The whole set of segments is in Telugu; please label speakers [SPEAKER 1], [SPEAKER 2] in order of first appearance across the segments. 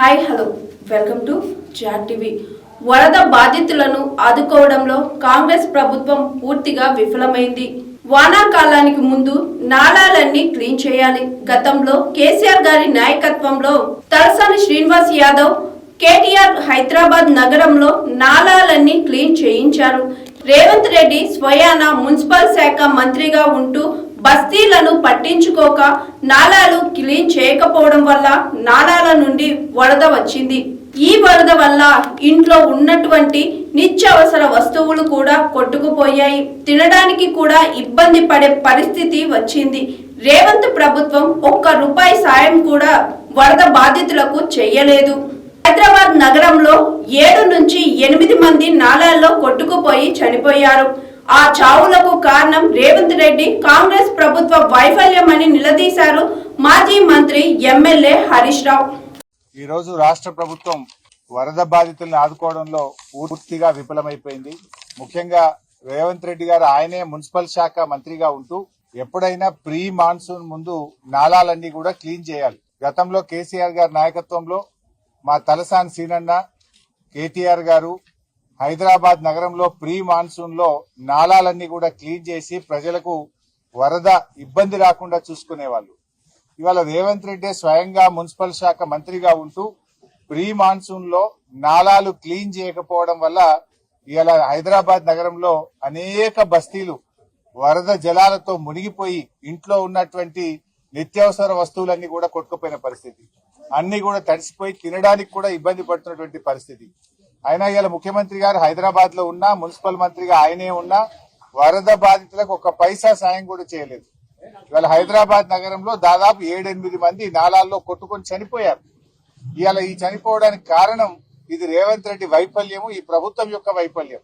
[SPEAKER 1] Hi hello. వెల్కమ్ టు జాట్ టీవీ. వరద బాధితులను ఆదుకోవడంలో కాంగ్రెస్ ప్రభుత్వం పూర్తిగా విఫలమైంది. వానాకాలానికి ముందు నాళాలన్నీ క్లీన్ చేయాలి. గతంలో కేసీఆర్ గారి నాయకత్వంలో తలసాని శ్రీనివాస్ యాదవ్ కేటీఆర్ హైదరాబాద్ నగరంలో నాళాలన్నీ క్లీన్ చేయించారు. రేవంత్ రెడ్డి స్వయాన మున్సిపల్ శాఖ మంత్రిగా ఉంటూ బస్తీలను పట్టించుకోక నాలాలు క్లీన్ చేయకపోవడం వల్ల నాలాల నుండి వరద వచ్చింది. ఈ వరద వల్ల ఇంట్లో ఉన్నటువంటి నిత్యావసర వస్తువులు కూడా కొట్టుకుపోయాయి. తినడానికి కూడా ఇబ్బంది పడే పరిస్థితి వచ్చింది. రేవంత్ ప్రభుత్వం ఒక్క రూపాయి సాయం కూడా వరద బాధితులకు చెయ్యలేదు. హైదరాబాద్ నగరంలో ఏడు నుంచి ఎనిమిది మంది నాలాల్లో కొట్టుకుపోయి చనిపోయారు. ఆ చావులకు కారణం రేవంత్ రెడ్డి. కాంగ్రెస్ ప్రభుత్వ వైఫల్యమని నిలదీశారు మాజీ మంత్రి ఎమ్మెల్యే హరీష్ రావు.
[SPEAKER 2] ఈరోజు రాష్ట్ర ప్రభుత్వం వరద బాధితుల్ని ఆదుకోవడంలో పూర్తిగా విఫలమైపోయింది. ముఖ్యంగా రేవంత్ రెడ్డి గారు ఆయనే మున్సిపల్ శాఖ మంత్రిగా ఉంటూ ఎప్పుడైనా ప్రీ మాన్సూన్ ముందు నాలాలన్నీ కూడా క్లీన్ చేయాలి. గతంలో కేసీఆర్ గారి నాయకత్వంలో మా తలసాని సీనన్న కేటీఆర్ గారు హైదరాబాద్ నగరంలో ప్రీ మాన్సూన్లో నాలాలన్నీ కూడా క్లీన్ చేసి ప్రజలకు వరద ఇబ్బంది రాకుండా చూసుకునేవాళ్ళు. ఇవాళ రేవంత్ రెడ్డి స్వయంగా మున్సిపల్ శాఖ మంత్రిగా ఉంటూ ప్రీ మాన్సూన్లో నాలాలు క్లీన్ చేయకపోవడం వల్ల ఇవాళ హైదరాబాద్ నగరంలో అనేక బస్తీలు వరద జలాలతో మునిగిపోయి ఇంట్లో ఉన్నటువంటి నిత్యావసర వస్తువులన్నీ కూడా కొట్టుకుపోయిన పరిస్థితి. అన్ని కూడా తడిసిపోయి తినడానికి కూడా ఇబ్బంది పడుతున్నటువంటి పరిస్థితి. అయినా ఇవాళ ముఖ్యమంత్రి గారు హైదరాబాద్లో ఉన్నా మున్సిపల్ మంత్రిగా ఆయనే ఉన్నా వరద బాధితులకు ఒక పైసా సాయం కూడా చేయలేదు. ఇవాళ హైదరాబాద్ నగరంలో దాదాపు ఏడెనిమిది మంది నాలాల్లో కొట్టుకొని చనిపోయారు. ఇవాళ ఈ చనిపోవడానికి కారణం ఇది రేవంత్ రెడ్డి వైఫల్యము ఈ ప్రభుత్వం యొక్క వైఫల్యం.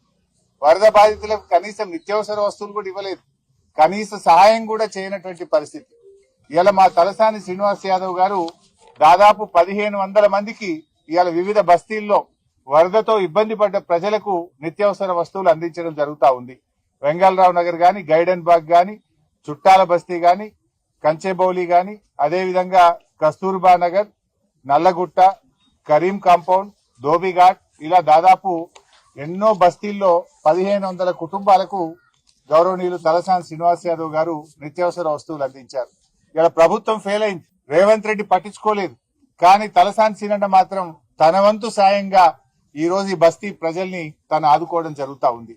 [SPEAKER 2] వరద బాధితులకు కనీసం నిత్యావసర వస్తువులు కూడా ఇవ్వలేదు. కనీస సహాయం కూడా చేయనటువంటి పరిస్థితి. ఇవాళ మా తలసాని శ్రీనివాస్ యాదవ్ గారు దాదాపు పదిహేను వందల మందికి ఇవాళ వివిధ బస్తీల్లో వరదతో ఇబ్బంది పడ్డ ప్రజలకు నిత్యావసర వస్తువులు అందించడం జరుగుతూ ఉంది. వెంగళరావు నగర్ గాని గైడెన్ బాగ్ గాని చుట్టాల బస్తీ గాని కంచెబౌలి గాని అదేవిధంగా కస్తూర్బా నగర్ నల్లగుట్ట కరీం కాంపౌండ్ ధోబిఘాట్ ఇలా దాదాపు ఎన్నో బస్తీల్లో పదిహేను వందల కుటుంబాలకు గౌరవనీయులు తలసాని శ్రీనివాస్ యాదవ్ గారు నిత్యావసర వస్తువులు అందించారు. ఇలా ప్రభుత్వం ఫెయిల్ అయింది. రేవంత్ రెడ్డి పట్టించుకోలేదు. కానీ తలసాని సీనన్న మాత్రం తన వంతు సాయంగా ఈ రోజు ఈ బస్తీ ప్రజల్ని తను ఆదుకోవడం జరుగుతూ ఉంది.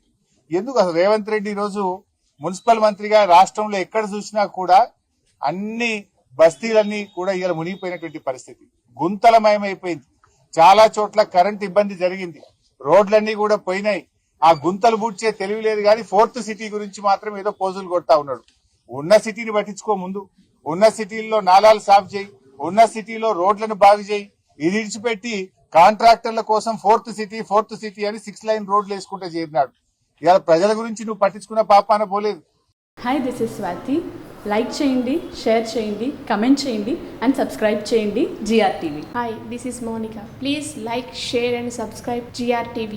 [SPEAKER 2] ఎందుకు అసలు రేవంత్ రెడ్డి ఈరోజు రోజు మున్సిపల్ మంత్రిగా రాష్ట్రంలో ఎక్కడ చూసినా కూడా అన్ని బస్తీలన్నీ కూడా ఇలా మునిగిపోయినటువంటి పరిస్థితి. గుంతలమయమైపోయింది. చాలా చోట్ల కరెంట్ ఇబ్బంది జరిగింది. రోడ్లన్నీ కూడా పోయినాయి. ఆ గుంతలు బూడ్చే తెలివి లేదు కానీ ఫోర్త్ సిటీ గురించి మాత్రం ఏదో పోజులు కొడతా ఉన్నాడు. ఉన్న సిటీని పట్టించుకో ముందు. ఉన్న సిటీల్లో నాలాలు సాఫ్ చేయి. ఉన్న సిటీలో రోడ్లను బాగు చేయి. ఇది ఇడిచిపెట్టి కాంట్రాక్టర్ల కోసం ఫోర్త్ సిటీ ఫోర్త్ సిటీ అని సిక్స్ లైన్ రోడ్లు వేసుకుంటే చేరినాడు ఇవాళ ప్రజల గురించి నువ్వు పట్టించుకున్న పాపాన పోలేదు
[SPEAKER 3] hi this is Swathi like చేయండి షేర్ చేయండి కమెంట్ చేయండి అండ్ సబ్స్క్రైబ్ చేయండి GR TV
[SPEAKER 4] Hi, this is Monica. Please like, share, and subscribe GRTV.